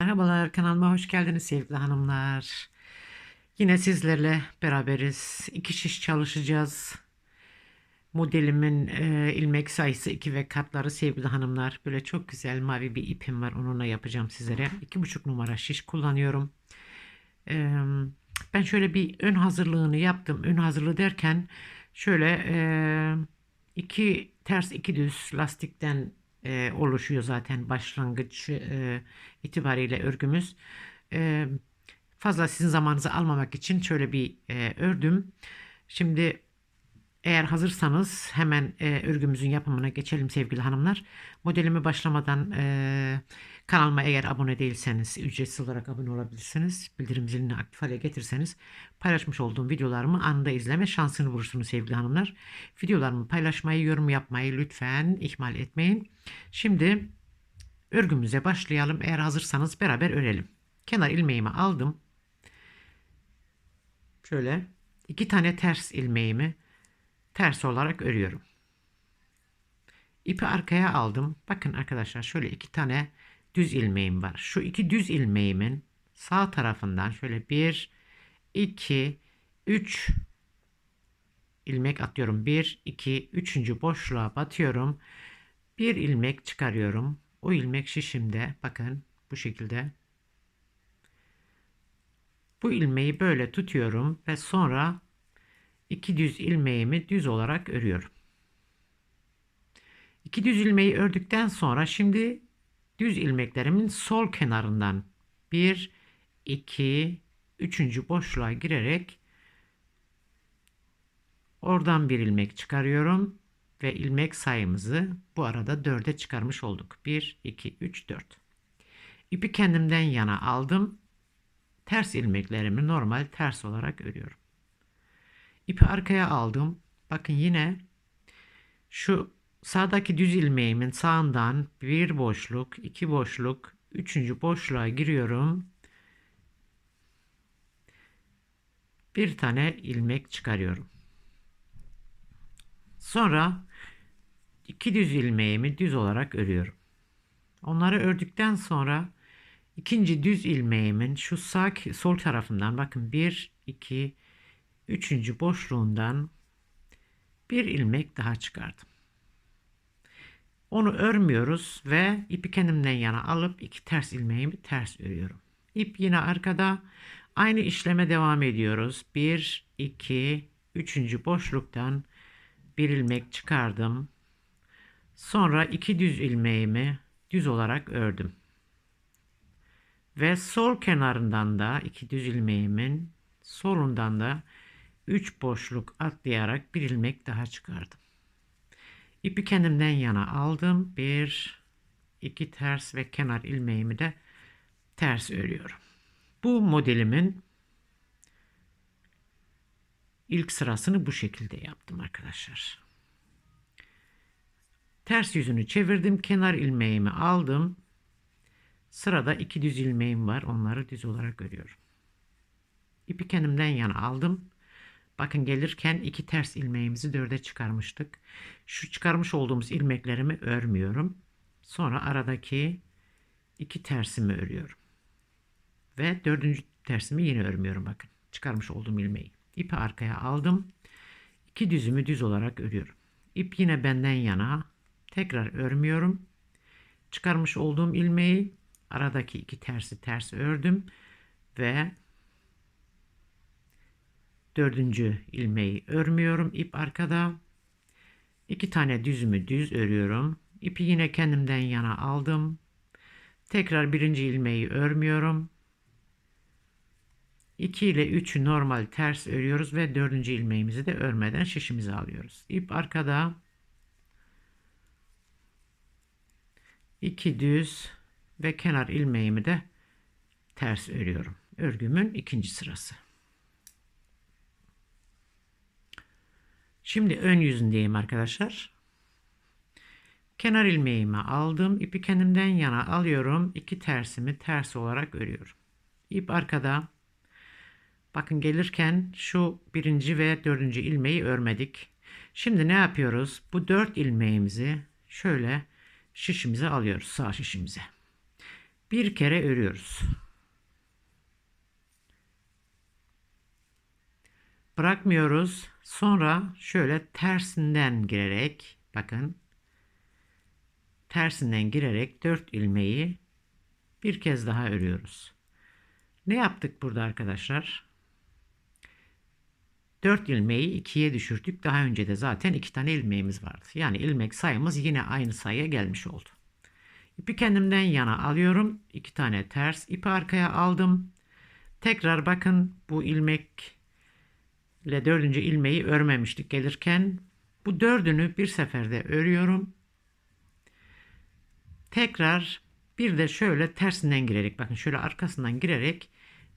Merhabalar kanalıma hoş geldiniz sevgili hanımlar. Yine sizlerle beraberiz. İki şiş çalışacağız. Modelimin e, ilmek sayısı 2 ve katları sevgili hanımlar. Böyle çok güzel mavi bir ipim var. Onunla yapacağım sizlere. 2,5 numara şiş kullanıyorum. E, ben şöyle bir ön hazırlığını yaptım. Ön hazırlığı derken şöyle e, iki ters iki düz lastikten e, oluşuyor zaten başlangıç e, itibariyle örgümüz. E, fazla sizin zamanınızı almamak için şöyle bir e, ördüm. Şimdi eğer hazırsanız hemen e, örgümüzün yapımına geçelim sevgili hanımlar. Modelimi başlamadan e, kanalıma eğer abone değilseniz ücretsiz olarak abone olabilirsiniz. Bildirim zilini aktif hale getirseniz paylaşmış olduğum videolarımı anında izleme şansını bulursunuz sevgili hanımlar. Videolarımı paylaşmayı, yorum yapmayı lütfen ihmal etmeyin. Şimdi örgümüze başlayalım. Eğer hazırsanız beraber örelim. Kenar ilmeğimi aldım. Şöyle iki tane ters ilmeğimi ters olarak örüyorum. İpi arkaya aldım. Bakın arkadaşlar şöyle iki tane düz ilmeğim var. Şu iki düz ilmeğimin sağ tarafından şöyle bir, iki, üç ilmek atıyorum. Bir, iki, üçüncü boşluğa batıyorum. Bir ilmek çıkarıyorum. O ilmek şişimde bakın bu şekilde. Bu ilmeği böyle tutuyorum ve sonra iki düz ilmeğimi düz olarak örüyorum. İki düz ilmeği ördükten sonra şimdi düz ilmeklerimin sol kenarından bir, iki, üçüncü boşluğa girerek oradan bir ilmek çıkarıyorum ve ilmek sayımızı bu arada 4'e çıkarmış olduk. 1, 2, 3, 4. İpi kendimden yana aldım. Ters ilmeklerimi normal ters olarak örüyorum. İpi arkaya aldım. Bakın yine şu sağdaki düz ilmeğimin sağından bir boşluk, iki boşluk, üçüncü boşluğa giriyorum. Bir tane ilmek çıkarıyorum. Sonra iki düz ilmeğimi düz olarak örüyorum. Onları ördükten sonra ikinci düz ilmeğimin şu sağ sol tarafından bakın 1 2 üçüncü boşluğundan bir ilmek daha çıkardım. Onu örmüyoruz ve ipi kendimden yana alıp iki ters ilmeğimi ters örüyorum. İp yine arkada. Aynı işleme devam ediyoruz. 1, 2, 3. boşluktan bir ilmek çıkardım. Sonra iki düz ilmeğimi düz olarak ördüm. Ve sol kenarından da iki düz ilmeğimin solundan da 3 boşluk atlayarak bir ilmek daha çıkardım. İpi kendimden yana aldım. Bir, iki ters ve kenar ilmeğimi de ters örüyorum. Bu modelimin ilk sırasını bu şekilde yaptım arkadaşlar. Ters yüzünü çevirdim. Kenar ilmeğimi aldım. Sırada iki düz ilmeğim var. Onları düz olarak örüyorum. İpi kendimden yana aldım. Bakın gelirken iki ters ilmeğimizi dörde çıkarmıştık. Şu çıkarmış olduğumuz ilmeklerimi örmüyorum. Sonra aradaki iki tersimi örüyorum. Ve dördüncü tersimi yine örmüyorum bakın. Çıkarmış olduğum ilmeği. İpi arkaya aldım. İki düzümü düz olarak örüyorum. İp yine benden yana. Tekrar örmüyorum. Çıkarmış olduğum ilmeği aradaki iki tersi ters ördüm ve dördüncü ilmeği örmüyorum. İp arkada. iki tane düzümü düz örüyorum. İpi yine kendimden yana aldım. Tekrar birinci ilmeği örmüyorum. 2 ile 3'ü normal ters örüyoruz ve dördüncü ilmeğimizi de örmeden şişimizi alıyoruz. İp arkada. 2 düz ve kenar ilmeğimi de ters örüyorum. Örgümün ikinci sırası. Şimdi ön yüzündeyim arkadaşlar. Kenar ilmeğimi aldım. İpi kendimden yana alıyorum. İki tersimi ters olarak örüyorum. İp arkada. Bakın gelirken şu birinci ve dördüncü ilmeği örmedik. Şimdi ne yapıyoruz? Bu dört ilmeğimizi şöyle şişimize alıyoruz. Sağ şişimize. Bir kere örüyoruz. Bırakmıyoruz. Sonra şöyle tersinden girerek bakın tersinden girerek 4 ilmeği bir kez daha örüyoruz. Ne yaptık burada arkadaşlar? 4 ilmeği 2'ye düşürdük. Daha önce de zaten 2 tane ilmeğimiz vardı. Yani ilmek sayımız yine aynı sayıya gelmiş oldu. İpi kendimden yana alıyorum. 2 tane ters ipi arkaya aldım. Tekrar bakın bu ilmek ile dördüncü ilmeği örmemiştik gelirken. Bu dördünü bir seferde örüyorum. Tekrar bir de şöyle tersinden girerek bakın şöyle arkasından girerek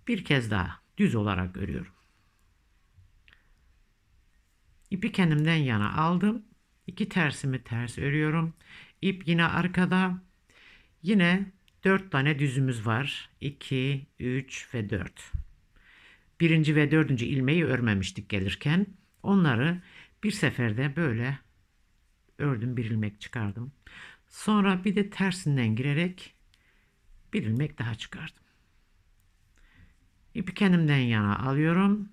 bir kez daha düz olarak örüyorum. İpi kendimden yana aldım. İki tersimi ters örüyorum. İp yine arkada. Yine 4 tane düzümüz var. 2, 3 ve 4. Birinci ve dördüncü ilmeği örmemiştik gelirken. Onları bir seferde böyle ördüm bir ilmek çıkardım. Sonra bir de tersinden girerek bir ilmek daha çıkardım. İpi kendimden yana alıyorum.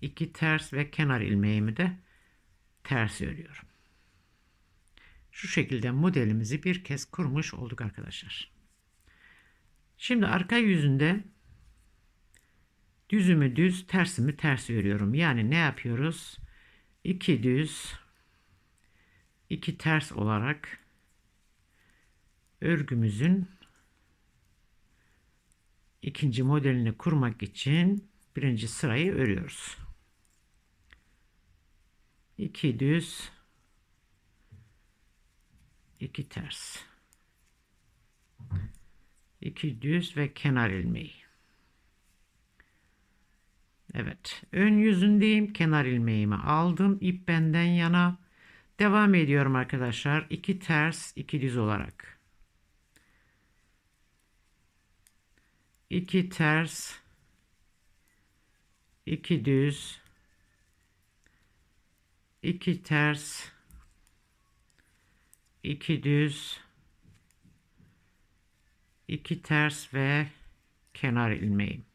İki ters ve kenar ilmeğimi de ters örüyorum. Şu şekilde modelimizi bir kez kurmuş olduk arkadaşlar. Şimdi arka yüzünde düzümü düz, tersimi ters örüyorum. Yani ne yapıyoruz? İki düz, iki ters olarak örgümüzün ikinci modelini kurmak için birinci sırayı örüyoruz. 2 düz 2 ters 2 düz ve kenar ilmeği Evet. Ön yüzündeyim kenar ilmeğimi aldım ip benden yana. Devam ediyorum arkadaşlar. 2 ters 2 düz olarak. 2 ters 2 düz. 2 ters 2 düz. 2 ters ve kenar ilmeği.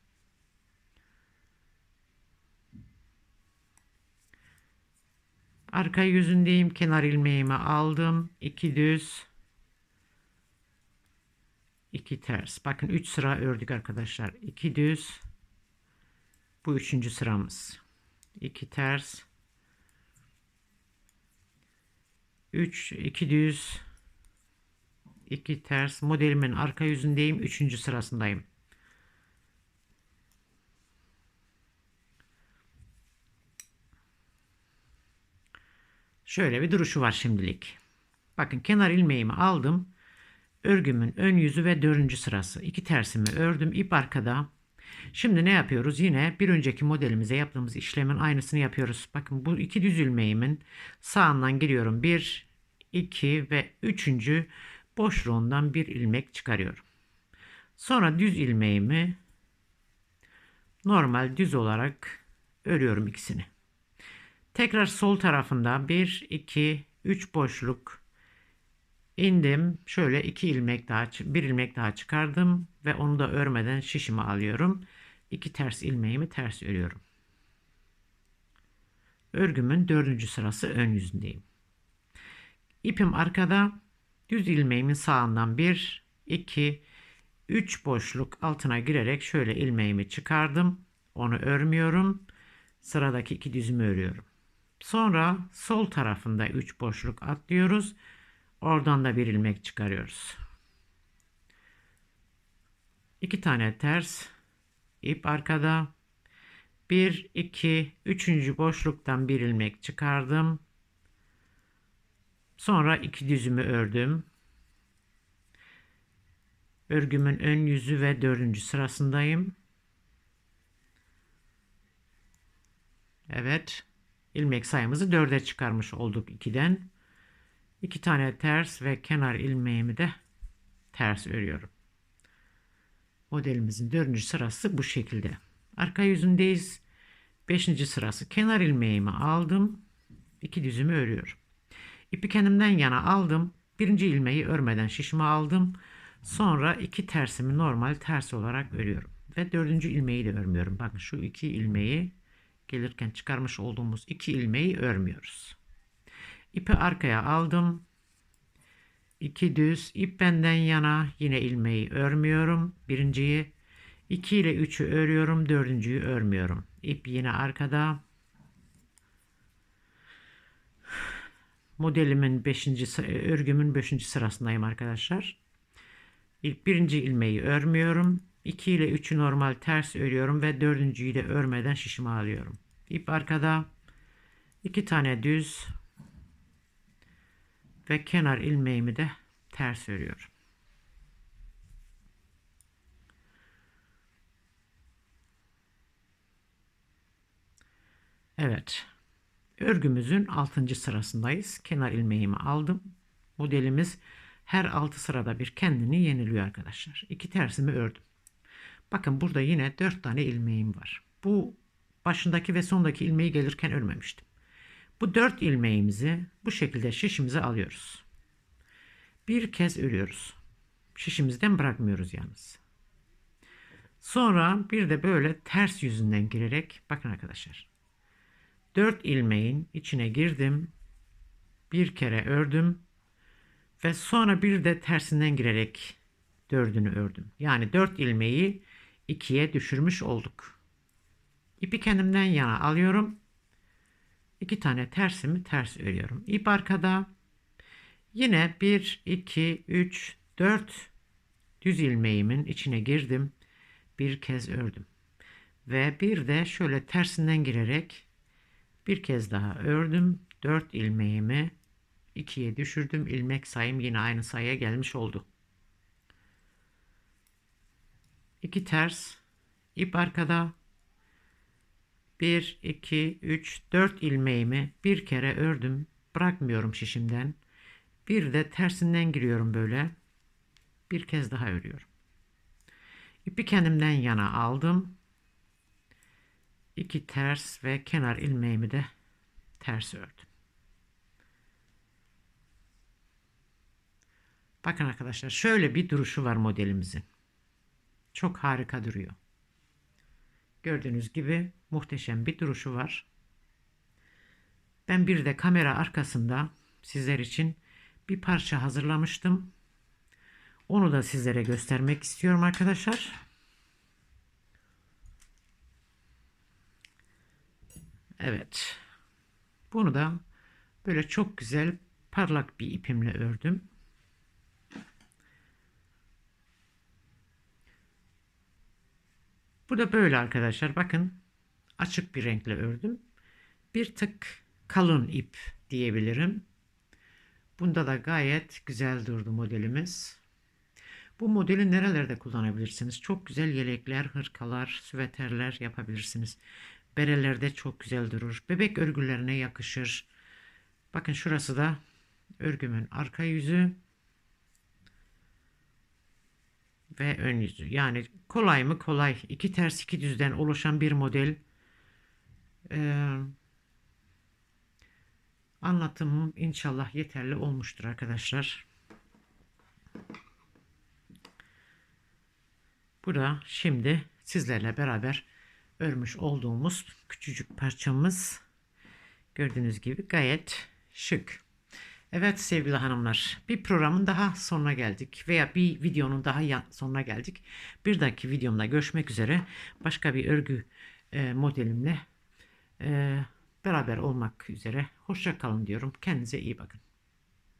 Arka yüzündeyim. Kenar ilmeğimi aldım. 2 düz 2 ters. Bakın 3 sıra ördük arkadaşlar. 2 düz bu üçüncü sıramız. 2 ters 3 2 düz 2 ters modelimin arka yüzündeyim 3. sırasındayım. Şöyle bir duruşu var şimdilik. Bakın kenar ilmeğimi aldım. Örgümün ön yüzü ve dördüncü sırası. İki tersimi ördüm. ip arkada. Şimdi ne yapıyoruz? Yine bir önceki modelimize yaptığımız işlemin aynısını yapıyoruz. Bakın bu iki düz ilmeğimin sağından giriyorum. Bir, iki ve üçüncü boşluğundan bir ilmek çıkarıyorum. Sonra düz ilmeğimi normal düz olarak örüyorum ikisini. Tekrar sol tarafında 1, 2, 3 boşluk indim. Şöyle iki ilmek daha, bir ilmek daha çıkardım ve onu da örmeden şişimi alıyorum. İki ters ilmeğimi ters örüyorum. Örgümün dördüncü sırası ön yüzündeyim. İpim arkada. Düz ilmeğimin sağından 1, 2, 3 boşluk altına girerek şöyle ilmeğimi çıkardım. Onu örmüyorum. Sıradaki iki düzümü örüyorum. Sonra sol tarafında 3 boşluk atlıyoruz. Oradan da bir ilmek çıkarıyoruz. İki tane ters ip arkada. 1 2 3. boşluktan bir ilmek çıkardım. Sonra iki düzümü ördüm. Örgümün ön yüzü ve dördüncü sırasındayım. Evet. İlmek sayımızı dörde çıkarmış olduk 2'den. 2 tane ters ve kenar ilmeğimi de ters örüyorum. Modelimizin dördüncü sırası bu şekilde. Arka yüzündeyiz. Beşinci sırası kenar ilmeğimi aldım. iki düzümü örüyorum. İpi kendimden yana aldım. Birinci ilmeği örmeden şişime aldım. Sonra iki tersimi normal ters olarak örüyorum. Ve dördüncü ilmeği de örmüyorum. Bakın şu iki ilmeği gelirken çıkarmış olduğumuz iki ilmeği örmüyoruz. İpi arkaya aldım. İki düz ip benden yana yine ilmeği örmüyorum. Birinciyi 2 ile 3'ü örüyorum. Dördüncüyü örmüyorum. İp yine arkada. Modelimin 5. örgümün 5. sırasındayım arkadaşlar. İlk birinci ilmeği örmüyorum. 2 ile 3'ü normal ters örüyorum ve dördüncüyü de örmeden şişime alıyorum. İp arkada. 2 tane düz ve kenar ilmeğimi de ters örüyorum. Evet. Örgümüzün 6. sırasındayız. Kenar ilmeğimi aldım. Modelimiz her 6 sırada bir kendini yeniliyor arkadaşlar. İki tersimi ördüm. Bakın burada yine 4 tane ilmeğim var. Bu başındaki ve sondaki ilmeği gelirken örmemiştim. Bu 4 ilmeğimizi bu şekilde şişimize alıyoruz. Bir kez örüyoruz. Şişimizden bırakmıyoruz yalnız. Sonra bir de böyle ters yüzünden girerek bakın arkadaşlar. 4 ilmeğin içine girdim. Bir kere ördüm. Ve sonra bir de tersinden girerek dördünü ördüm. Yani 4 ilmeği ikiye düşürmüş olduk. İpi kendimden yana alıyorum. İki tane tersimi ters örüyorum. İp arkada. Yine 1, 2, 3, 4 düz ilmeğimin içine girdim. Bir kez ördüm. Ve bir de şöyle tersinden girerek bir kez daha ördüm. 4 ilmeğimi 2'ye düşürdüm. İlmek sayım yine aynı sayıya gelmiş oldu. 2 ters ip arkada 1 2 3 4 ilmeğimi bir kere ördüm. Bırakmıyorum şişimden. Bir de tersinden giriyorum böyle. Bir kez daha örüyorum. İpi kendimden yana aldım. 2 ters ve kenar ilmeğimi de ters ördüm. Bakın arkadaşlar şöyle bir duruşu var modelimizin. Çok harika duruyor. Gördüğünüz gibi muhteşem bir duruşu var. Ben bir de kamera arkasında sizler için bir parça hazırlamıştım. Onu da sizlere göstermek istiyorum arkadaşlar. Evet. Bunu da böyle çok güzel parlak bir ipimle ördüm. Bu da böyle arkadaşlar. Bakın açık bir renkle ördüm. Bir tık kalın ip diyebilirim. Bunda da gayet güzel durdu modelimiz. Bu modeli nerelerde kullanabilirsiniz? Çok güzel yelekler, hırkalar, süveterler yapabilirsiniz. Berelerde çok güzel durur. Bebek örgülerine yakışır. Bakın şurası da örgümün arka yüzü ve ön yüzü. Yani kolay mı kolay. İki ters iki düzden oluşan bir model. Ee, anlatımım inşallah yeterli olmuştur arkadaşlar. Bu da şimdi sizlerle beraber örmüş olduğumuz küçücük parçamız gördüğünüz gibi gayet şık. Evet sevgili hanımlar bir programın daha sonuna geldik veya bir videonun daha sonuna geldik. Bir dahaki videomda görüşmek üzere başka bir örgü e, modelimle e, beraber olmak üzere. Hoşça kalın diyorum. Kendinize iyi bakın.